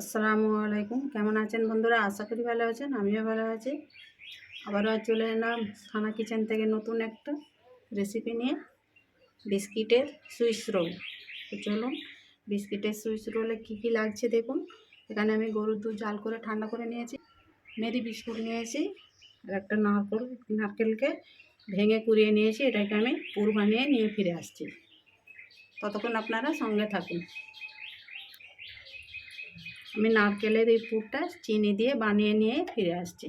আসসালামু আলাইকুম। কেমন আছেন বন্ধুরা? আশা করি ভালো আছেন, আমিও ভালো আছি। আবারও চলে এলাম খানা কিচেন থেকে নতুন একটা রেসিপি নিয়ে বিস্কিটের সুইচ রোল। চলুন, বিস্কিটের সুইচ রোলে কী কী লাগছে দেখুন। এখানে আমি গরুর দুধ জাল করে ঠান্ডা করে নিয়েছি, মেরি বিস্কুট নিয়েছি, আর একটা নারকেল, নারকেলকে ভেঙে কুড়িয়ে নিয়েছি। এটাকে আমি পুর বানিয়ে নিয়ে ফিরে আসছি। ততক্ষণ আপনারা সঙ্গে থাকুন। আমি নারকেলের এই পুরটা চিনি দিয়ে বানিয়ে নিয়ে ফিরে আসছি।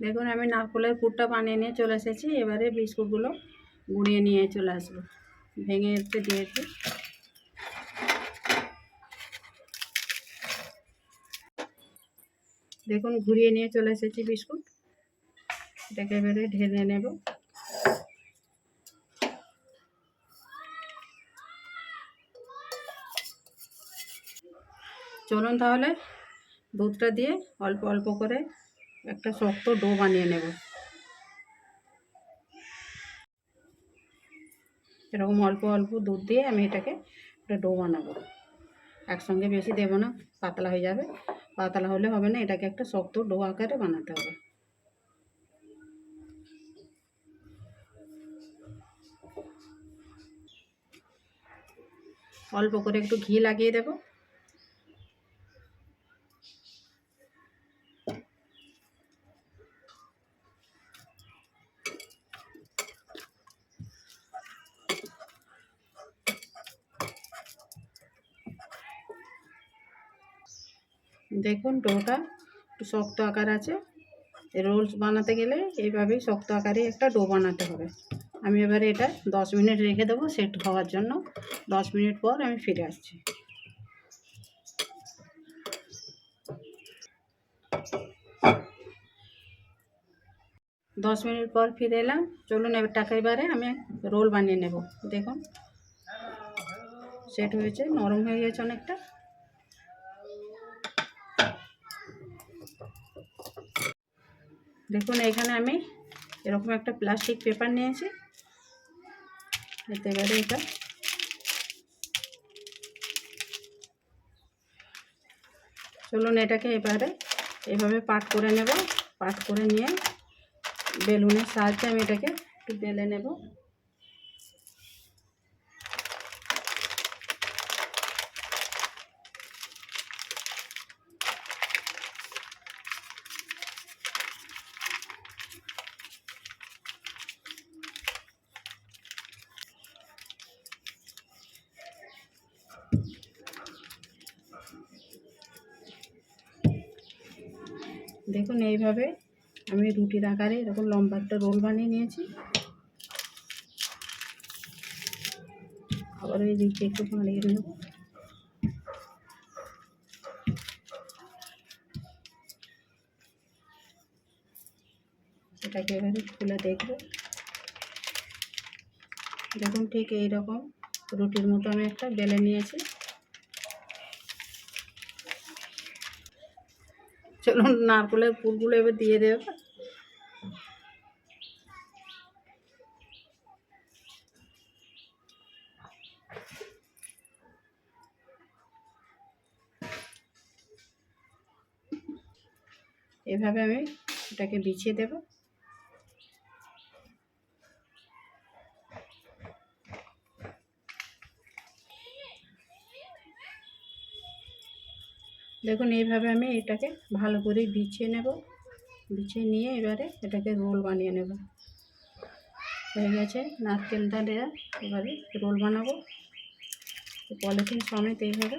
দেখুন, আমি নারকেলের পুরটা বানিয়ে নিয়ে চলে এসেছি। এবারে বিস্কুটগুলো গুঁড়িয়ে নিয়ে চলে আসব। ভেঙে একটু দিয়েছি দেখুন, ঘুরিয়ে নিয়ে চলে এসেছি বিস্কুট। এটাকে এবারে ঢেলে নেব। চলুন তাহলে দুধটা দিয়ে অল্প অল্প করে একটা শক্ত ডো বানিয়ে নেব। এরকম অল্প অল্প দুধ দিয়ে আমি এটাকে একটা ডো বানাবো। একসঙ্গে বেশি দেবো না, পাতলা হয়ে যাবে। পাতলা হলে হবে না, এটাকে একটা শক্ত ডো আকারে বানাতে হবে। অল্প করে একটু ঘি লাগিয়ে দেবো। দেখুন ডোটা, একটু শক্ত আকার আছে। রোলস বানাতে গেলে এইভাবেই শক্ত আকারে একটা ডো বানাতে হবে। আমি এবারে এটা দশ মিনিট রেখে দেবো সেট হওয়ার জন্য। দশ মিনিট পর আমি ফিরে আসছি। দশ মিনিট পর ফিরে এলাম। চলুন এবার টাকা এবারে আমি রোল বানিয়ে নেব। দেখুন, সেট হয়েছে, নরম হয়ে গেছে অনেকটা। দেখুন, এখানে আমি এরকম একটা প্লাস্টিক পেপার নিয়েছি। এতে পারে এটা চলুন, এটাকে এবারে এভাবে পাট করে নেব। পাট করে নিয়ে বেলুনের সাহায্যে আমি এটাকে একটু বেলে নেব। দেখুন এইভাবে আমি রুটির আকারে এরকম লম্বা একটা রোল বানিয়ে নিয়েছি। আবার ওই দিকে একটু বানিয়ে নেব। সেটাকে এবারে খুলে দেখব। দেখুন ঠিক এইরকম রুটির মতো আমি একটা বেলে নিয়েছি। চলুন নারকেলের ফুলগুলো এবার দিয়ে দেব। এভাবে আমি এটাকে বিছিয়ে দেব। দেখুন, এইভাবে আমি এটাকে ভালো করে বিছিয়ে নেব। বিছিয়ে নিয়ে এবারে এটাকে রোল বানিয়ে নেব। হয়ে গেছে, নারকেল দেওয়া এবারে রোল বানাবো। পলিথিন সমেত এইভাবে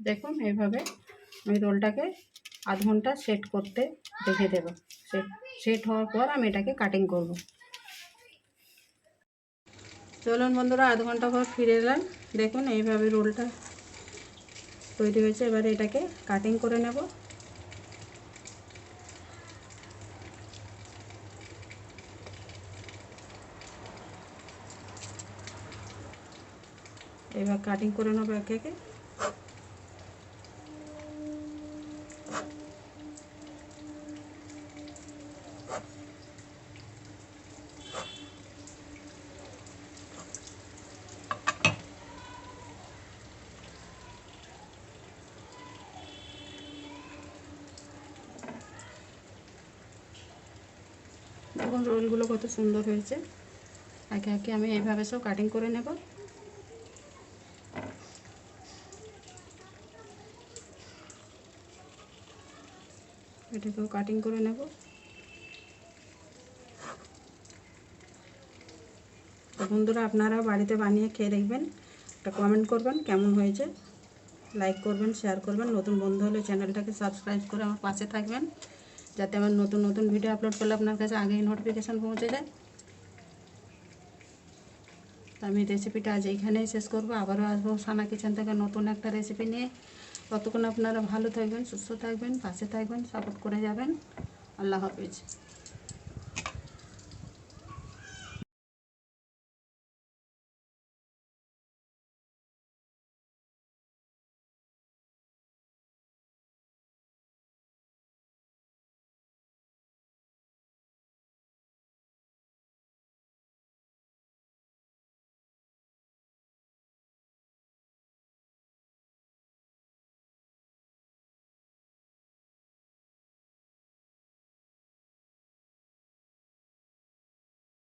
দেখুন এইভাবে আমি রোলটাকে আধ ঘণ্টা সেট করতে রেখে দেবো। সেট সেট হওয়ার পর আমি এটাকে কাটিং করব। চলুন বন্ধুরা, আধ ঘণ্টা পর ফিরে এলাম। দেখুন এইভাবে রোলটা তৈরি হয়েছে। এবারে এটাকে কাটিং করে নেব। এবার কাটিং করে নেব একে একে। দেখুন, রোলগুলো কত সুন্দর হয়েছে। একে একে আমি এইভাবে সব কাটিং করে নেব। এটাকেও কাটিং করে নেব। বন্ধুরা আপনারা বাড়িতে বানিয়ে খেয়ে দেখবেন। একটা কমেন্ট করবেন, কেমন হয়েছে? লাইক করবেন শেয়ার করবেন। নতুন বন্ধু হলে চ্যানেলটাকে সাবস্ক্রাইব করে আমার পাশে থাকবেন, যাতে আমার নতুন নতুন ভিডিও আপলোড করলে আপনার কাছে আগেই নোটিফিকেশান পৌঁছে যায়। আমি রেসিপিটা আজ এইখানেই শেষ করব। আবারও আসব সানা কিচেন থেকে নতুন একটা রেসিপি নিয়ে। ততক্ষণ আপনারা ভালো থাকবেন, সুস্থ থাকবেন, পাশে থাকবেন সাপোর্ট করে যাবেন। আল্লাহ হাফিজ।